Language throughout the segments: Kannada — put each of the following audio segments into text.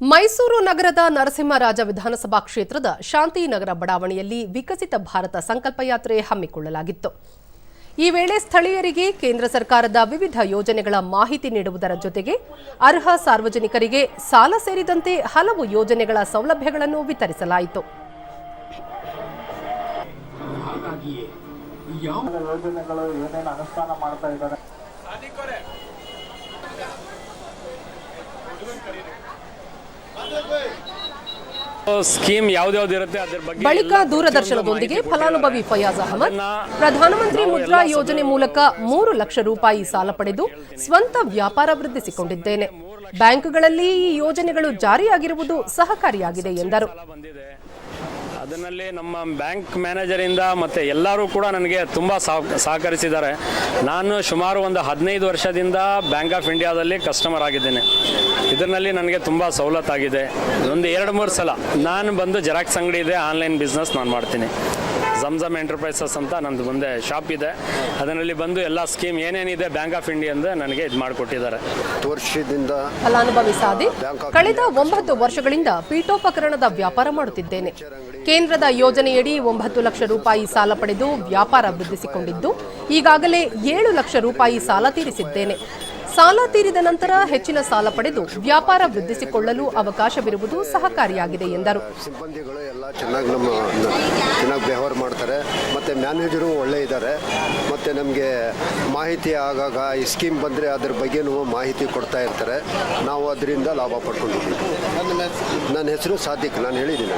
ಮೈಸೂರು ನಗರದ ನರಸಿಂಹರಾಜ ವಿಧಾನಸಭಾ ಕ್ಷೇತ್ರದ ಶಾಂತಿನಗರ ಬಡಾವಣೆಯಲ್ಲಿ ವಿಕಸಿತ ಭಾರತ ಸಂಕಲ್ಪ ಯಾತ್ರೆ ಹಮ್ಮಿಕೊಳ್ಳಲಾಗಿತ್ತು. ಈ ವೇಳೆ ಸ್ಥಳೀಯರಿಗೆ ಕೇಂದ್ರ ಸರ್ಕಾರದ ವಿವಿಧ ಯೋಜನೆಗಳ ಮಾಹಿತಿ ನೀಡುವುದರ ಜೊತೆಗೆ ಅರ್ಹ ಸಾರ್ವಜನಿಕರಿಗೆ ಸಾಲ ಸೇರಿದಂತೆ ಹಲವು ಯೋಜನೆಗಳ ಸೌಲಭ್ಯಗಳನ್ನು ವಿತರಿಸಲಾಯಿತು. ಅನುಷ್ಠಾನ ಸ್ಕೀಮ್ ಇರುತ್ತೆ ಅದ್ರ ಬಗ್ಗೆ ಬಳಿಕ ದೂರದರ್ಶನದೊಂದಿಗೆ ಫಲಾನುಭವಿ ಫಯಾಜ್ ಅಹಮದ್ ಪ್ರಧಾನಮಂತ್ರಿ ಮುದ್ರಾ ಯೋಜನೆ ಮೂಲಕ ಮೂರು ಲಕ್ಷ ರೂಪಾಯಿ ಸಾಲ ಪಡೆದು ಸ್ವಂತ ವ್ಯಾಪಾರ ವೃದ್ಧಿಸಿಕೊಂಡಿದ್ದೇನೆ. ಬ್ಯಾಂಕ್ಗಳಲ್ಲಿ ಈ ಯೋಜನೆಗಳು ಜಾರಿಯಾಗಿರುವುದು ಸಹಕಾರಿಯಾಗಿದೆ ಎಂದರು. ಅದರಲ್ಲಿ ನಮ್ಮ ಬ್ಯಾಂಕ್ ಮ್ಯಾನೇಜರಿಂದ ಮತ್ತು ಎಲ್ಲರೂ ಕೂಡ ನನಗೆ ತುಂಬ ಸಹಕರಿಸಿದ್ದಾರೆ. ನಾನು ಸುಮಾರು ಒಂದು ಹದಿನೈದು ವರ್ಷದಿಂದ ಬ್ಯಾಂಕ್ ಆಫ್ ಇಂಡಿಯಾದಲ್ಲಿ ಕಸ್ಟಮರ್ ಆಗಿದ್ದೇನೆ. ಇದರಲ್ಲಿ ನನಗೆ ತುಂಬ ಸವಲತ್ತಾಗಿದೆ. ಒಂದು ಎರಡು ಮೂರು ಸಲ ನಾನು ಬಂದು ಜೆರಾಕ್ಸ್ ಅಂಗಡಿ ಇದೆ, ಆನ್ಲೈನ್ ಬಿಸ್ನೆಸ್ ನಾನು ಮಾಡ್ತೀನಿ. ಜಮ್ಜಮ್ ಎಂಟರ್ಪ್ರೈಸಸ್ ಅಂತ ನಂದು ಮುಂದೆ ಶಾಪ್ ಇದೆ. ಅದರಲ್ಲಿ ಬಂದು ಎಲ್ಲ ಸ್ಕೀಮ್ ಏನೇನಿದೆ ಬ್ಯಾಂಕ್ ಆಫ್ ಇಂಡಿಯಾ ಅಂದ್ರೆ ನನಗೆ ಇದು ಮಾಡಿಕೊಟ್ಟಿದ್ದಾರೆ. ವರ್ಷದಿಂದ ಫಲಾನುಭವಿ ಸಾಧಿ ಕಳೆದ ಒಂಬತ್ತು ವರ್ಷಗಳಿಂದ ಪೀಠೋಪಕರಣದ ವ್ಯಾಪಾರ ಮಾಡುತ್ತಿದ್ದೇನೆ. ಕೇಂದ್ರದ ಯೋಜನೆಯಡಿ ಒಂಬತ್ತು ಲಕ್ಷ ರೂಪಾಯಿ ಸಾಲ ಪಡೆದು ವ್ಯಾಪಾರ ವೃದ್ಧಿಸಿಕೊಂಡಿದ್ದು ಈಗಾಗಲೇ ಏಳು ಲಕ್ಷ ರೂಪಾಯಿ ಸಾಲ ತೀರಿಸಿದ್ದೇನೆ. ಸಾಲ ತೀರಿದ ನಂತರ ಹೆಚ್ಚಿನ ಸಾಲ ಪಡೆದು ವ್ಯಾಪಾರ ವೃದ್ಧಿಸಿಕೊಳ್ಳಲು ಅವಕಾಶವಿರುವುದು ಸಹಕಾರಿಯಾಗಿದೆ ಎಂದರು. ಸಿಬ್ಬಂದಿಗಳು ಎಲ್ಲ ಚೆನ್ನಾಗಿ ನಮ್ಮ ಚೆನ್ನಾಗಿ ವ್ಯವಹಾರ ಮಾಡ್ತಾರೆ. ಮತ್ತು ಮ್ಯಾನೇಜರು ಒಳ್ಳೆ ಇದ್ದಾರೆ. ಮತ್ತು ನಮಗೆ ಮಾಹಿತಿ ಆಗಾಗ ಈ ಸ್ಕೀಮ್ ಬಂದರೆ ಅದ್ರ ಬಗ್ಗೆನೂ ಮಾಹಿತಿ ಕೊಡ್ತಾ ಇರ್ತಾರೆ. ನಾವು ಅದರಿಂದ ಲಾಭ ಪಡ್ಕೊಂಡಿದ್ದೀವಿ. ನನ್ನ ಹೆಸರು ಸಾದಿಕ್ ನಾನು ಹೇಳಿದ್ದೀನಿ.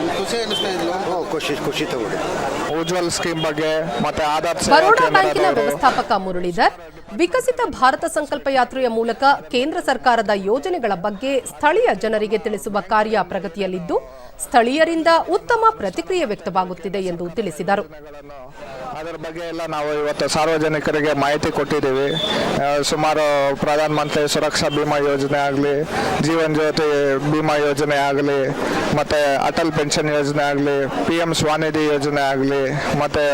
ಖುಷಿ ಖುಷಿ ತಗೊಂಡಿದ್ದೀನಿ ಉಜ್ವಲ್ ಸ್ಕೀಮ್ ಬಗ್ಗೆ ಮತ್ತೆ ಆಧಾರ್ ಬರೋಡಾ ಬ್ಯಾಂಕಿನ ವ್ಯವಸ್ಥಾಪಕ ಮುರಳೀಧರ್ ವಿಕಸಿತ ಭಾರತ ಸಂಕಲ್ಪ ಯಾತ್ರೆಯ ಮೂಲಕ ಕೇಂದ್ರ ಸರ್ಕಾರದ ಯೋಜನೆಗಳ ಬಗ್ಗೆ ಸ್ಥಳೀಯ ಜನರಿಗೆ ತಿಳಿಸುವ ಕಾರ್ಯ ಪ್ರಗತಿಯಲ್ಲಿದ್ದು, ಸ್ಥಳೀಯರಿಂದ ಉತ್ತಮ ಪ್ರತಿಕ್ರಿಯೆ ವ್ಯಕ್ತವಾಗುತ್ತಿದೆ ಎಂದು ತಿಳಿಸಿದರು. ಅದರ ಬಗ್ಗೆ ಎಲ್ಲ ನಾವು ಇವತ್ತು ಸಾರ್ವಜನಿಕರಿಗೆ ಮಾಹಿತಿ ಕೊಟ್ಟಿದ್ದೀವಿ. ಸುಮಾರು ಪ್ರಧಾನ ಮಂತ್ರಿ ಸುರಕ್ಷಾ ಭೀಮಾ ಯೋಜನೆ ಆಗಲಿ, ಜೀವನ್ ಜ್ಯೋತಿ ಬಿಮಾ ಯೋಜನೆ ಆಗಲಿ, ಮತ್ತು ಅಟಲ್ ಪೆನ್ಷನ್ ಯೋಜನೆ ಆಗಲಿ ಪಿ ಎಂ ಸ್ವಾನಿಧಿ ಯೋಜನೆ ಆಗಲಿ, ಮತ್ತು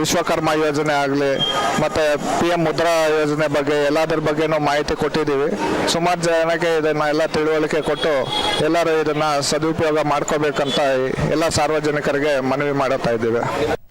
ವಿಶ್ವಕರ್ಮ ಯೋಜನೆ ಆಗಲಿ, ಮತ್ತು ಪಿ ಎಂ ಮುದ್ರಾ ಯೋಜನೆ ಬಗ್ಗೆ ಎಲ್ಲದರ ಬಗ್ಗೆನೂ ಮಾಹಿತಿ ಕೊಟ್ಟಿದ್ದೀವಿ. ಸುಮಾರು ಜನಕ್ಕೆ ಇದನ್ನು ಎಲ್ಲ ತಿಳುವಳಿಕೆ ಕೊಟ್ಟು ಎಲ್ಲರೂ ಇದನ್ನು ಸದುಪಯೋಗ ಮಾಡ್ಕೋಬೇಕಂತ ಎಲ್ಲ ಸಾರ್ವಜನಿಕರಿಗೆ ಮನವಿ ಮಾಡುತ್ತಾ ಇದ್ದೀವಿ.